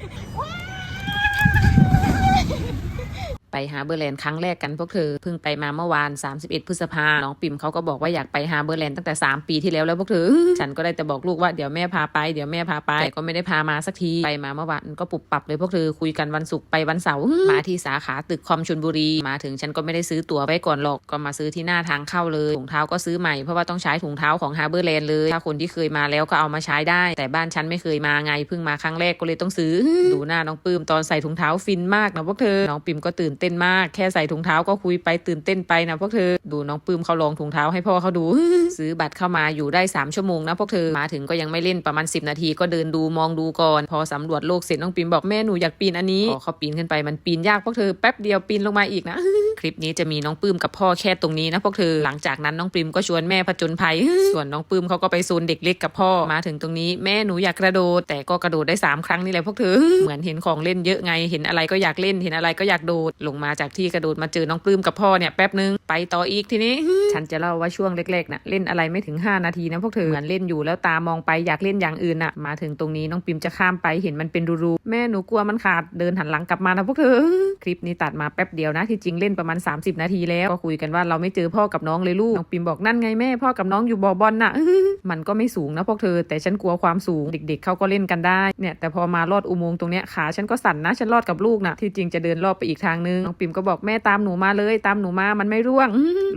What? ไปฮาร์เบอร์แลนด์ครั้งแรกกันพวกเธอเพิ่งไปมาเมื่อวาน 31 พฤษภาน้องปิ่มเขาก็บอกว่าอยากไปฮาร์เบอร์แลนด์ตั้งแต่ 3 ปีที่แล้วแล้วพวกเธอ ฉันก็ได้แต่บอกลูกว่าเดี๋ยวแม่พาไปเดี๋ยวแม่พาไปแต่ก็ไม่ได้พามาสักทีไปมาเมื่อวานก็ปุบปับเลยพวกเธอคุยกันวันศุกร์ไปวันเสาร์มาที่สาขาตึกคอมชนบุรีมาถึงฉันก็ไม่ได้ซื้อตั๋วไว้ก่อนหรอกก็มาซื้อที่หน้าทางเข้าเลยถุงเท้าก็ซื้อใหม่เพราะว่าต้องใช้ถุงเท้าของฮาร์เบอร์แลนด์เลยถ้าคนที่เคยมาแล้วก็เอามาใช้ได้ แต่บ้านฉันไม่เคยมาไงเพิ่งมาครั้งแรกก็เลยต้องซื้อดูหน้าน้องปื้มตอนใส่ถุงเท้าฟินมากนะพวกเธอน้องปิ่มก็ตื่นเต้นมาก แค่ใส่ถุงเท้าก็คุยไปตื่นเต้นไปนะพวกเธอดูน้องปื้มเขาลองถุงเท้าให้พ่อเขาดูซื้อบัตรเข้ามาอยู่ได้ 3 ชั่วโมงนะพวกเธอมาถึงก็ยังไม่เล่นประมาณ 10 นาทีก็เดินดูมองดูก่อน พอสำรวจโลกเสร็จน้องปิ่มบอกแม่หนูอยากปีนอันนี้พอเขาปีนขึ้นไปมันปีนยากพวกเธอแป๊บเดียวปีนลงมาอีกนะ ลิปนี้จะมีน้องปื้มกับพ่อแค่ตรงนี้นะพวกเธอหลังจากนั้นน้องปิมก็ชวนแม่ผจญภัย ส่วนน้องปื้มเขาก็ไปซูนเด็กเล็กกับพ่อมาถึงตรงนี้แม่หนูอยากกระโดด แต่ก็กระโดดได้ 3 ครั้งนี่แหละพวกเธอเหมือนเห็นของเล่นเยอะไงเห็นอะไรก็อยากเล่นเห็นอะไรก็อยากโดดลงมาจากที่กระโดดมาเจอน้องปื้มกับพ่อเนี่ยแป๊บนึงไปต่ออีกทีนี้ ฉันจะเล่าว่าช่วงเล็กๆนะเล่นอะไรไม่ถึง 5 นาทีนะพวกเธอเหมือนเล่นอยู่แล้วตามองไปอยากเล่นอย่างอื่นน่ะ มาถึงตรงนี้น้องปิมจะข้ามไปเห็นมันเป็นรูๆแม่หนูกลัวมันขาดเดินหันหลังกลับมานะพวกเธอ คลิปนี้ตัดมาแป๊บเดียวนะที่จริงเล่นประมาณ 30 นาทีแล้วก็คุยกันว่าเราไม่เจอพ่อกับน้องเลยลูกน้องปิมบอกนั่นไงแม่พ่อกับน้องอยู่บอบอลน่ะมันก็ไม่สูงนะพวกเธอ แต่ฉันกลัวความสูงเด็ก ๆเขาก็เล่นกันได้เนี่ยแต่พอมาลอดอุโมงค์ตรงเนี้ยขาฉันก็สั่นนะฉันลอดกับลูกนะที่จริงจะเดินรอบไปอีกทางนึงน้องปิมก็บอกแม่ตามหนูมาเลย ตามหนูมามันไม่ร่วง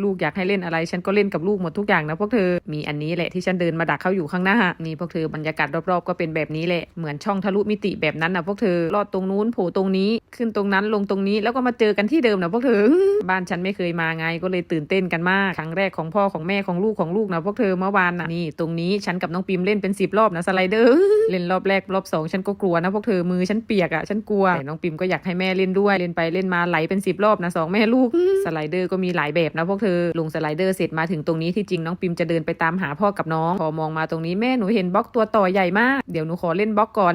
ลูกอยากให้เล่นอะไรฉันก็เล่นกับลูกหมดทุกอย่างนะพวกเธอมีอันนี้แหละที่ฉันเดินมาดักเขาอยู่ข้างหน้านี่พวกเธอบรรยากาศรอบๆก็เป็นแบบนี้แหละเหมือนช่องทะลุมิติแบบนั้นนะพวกเธอลอดตรงนู้นโผล่ตรงนี้ขึ้นตรงนั้นลงตรงนี้แล้วก็มาเจอกันที่เดิมนะพวกเธอบ้านฉันไม่เคยมาไงก็เลยตื่นเต้นกันมากครั้งแรกของพ่อของแม่ของลูกของลูกนะพวกเธอเมื่อวานนะนี่ตรงนี้ฉันกับน้องปิมเล่นเป็นสิบรอบนะสไลเดอร์เล่นรอบแรกรอบสองฉันก็กลัวนะพวกเธอมือฉันเปียกอะ่ะฉันกลัวแต่น้องปิมก็อยากให้แม่เล่นด้วยเล่นไปเล่นมาไหลเป็นสิบรอบนะสองแม่ลูกสไลเดอร์ก็มีหลายแบบนะพวกเธอลงสไลเดอร์เสร็จมาถึงตรงนี้ที่จริงน้องปิมจะเดินไปตามหาพ่อกับน้อง พอมองมาตรงนี้แม่หนูเห็นบล็อกตัวต่อใหญ่มาก เดี๋ยวหนูขอเล่นบล็อกก่อน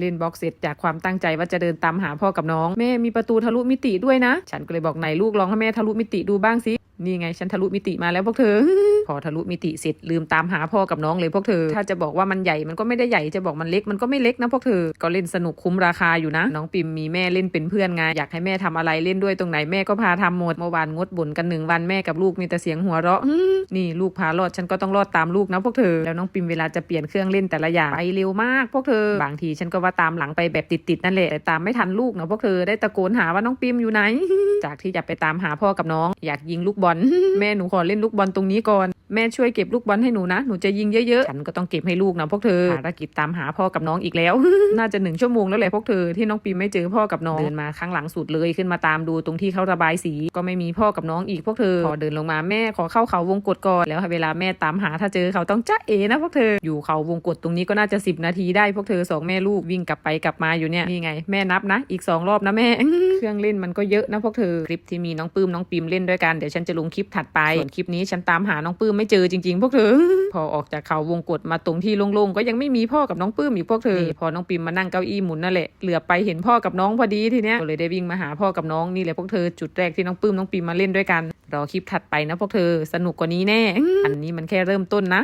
เล่นบล็อกเสร็จจากความตั้งใจว่าจะเดินตามหาพ่อกับน้อง แม่มีประตูทะลุมิติด้วยนะ ฉันก็เลยบอกไหนลูกลองให้แม่ทะลุมิติดูบ้างสิ นี่ไงฉันทะลุมิติมาแล้วพวกเธอ พอทะลุมิติเสร็จลืมตามหาพ่อกับน้องเลยพวกเธอ ถ้าจะบอกว่ามันใหญ่มันก็ไม่ได้ใหญ่จะบอกมันเล็กมันก็ไม่เล็กนะพวกเธอ ก็เล่นสนุกคุ้มราคาอยู่นะ น้องปิมมีแม่เล่นเป็นเพื่อนไงอยากให้แม่ทำอะไรเล่นด้วยตรงไหนแม่ก็พาทำหมดเมื่อวานงดบ่นกันหนึ่งวันแม่กับลูกมีแต่เสียงหัวเราะนี่ลูกพารอดฉันก็ต้องรอดตามลูกนะพวกเธอแล้วน้องปิมเวลาจะเปลี่ยนเครื่องเล่นแต่ละอย่างไปเร็วมากพวกเธอบางทีฉันก็ว่าตามหลังไปแบบติดๆนั่นแหละแต่ตามไม่ทันลูกนะพวกเธอได้ตะโกนหาว่าน้องปิมอยู่ไหน จากที่จะไปตามหาพ่อกับน้อง อยากยิงลูกบอลแม่หนูขอเล่นลูกบอลตรงนี้ก่อน แม่ช่วยเก็บลูกบอลให้หนูนะ หนูจะยิงเยอะๆ ฉันก็ต้องเก็บให้ลูกนะพวกเธอภารกิจตามหาพ่อกับน้องอีกแล้ว น่าจะหนึ่งชั่วโมงแล้วแหละพวกเธอที่น้องปีไม่เจอพ่อกับน้องเดินมาข้างหลังสุดเลยขึ้นมาตามดูตรงที่เขาระบายสีก็ไม่มีพ่อกับน้องอีกพวกเธอพอเดินลงมาแม่ขอเข้าเขาวงกดก่อนแล้วเวลาแม่ตามหาถ้าเจอเขาต้องจ้าเอนะพวกเธออยู่เขาวงกดตรงนี้ก็น่าจะ10นาทีได้พวกเธอสองแม่ลูกวิ่งกลับไปกลับมาอยู่เนี่ยนี่ไงแม่นับนะ อีกสองรอบนะแม่เครื่องเล่นมันก็เยอะนะพวกเธอคลิปที่มีน้องปื้มน้องปิมเล่นด้วยกันเดี๋ยวฉันจะลงคลิปถัดไปส่วนคลิปนี้ฉันตามหาน้องปื้มไม่เจอจริง ๆ พวกเธอ พอออกจากเขาวงกดมาตรงที่โล่งๆก็ยังไม่มีพ่อกับน้องปื้มอีกพวกเธอ พอน้องปิมมานั่งเก้าอี้หมุนนั่นแหละเหลือไปเห็นพ่อกับน้องพอดีทีเนี้ยก็เลยได้วิ่งมาหาพ่อกับน้องนี่แหละพวกเธอจุดแรกที่น้องปื้มน้องปิมมาเล่นด้วยกัน รอคลิปถัดไปนะพวกเธอสนุกกว่านี้แน่ อันนี้มันแค่เริ่มต้นนะ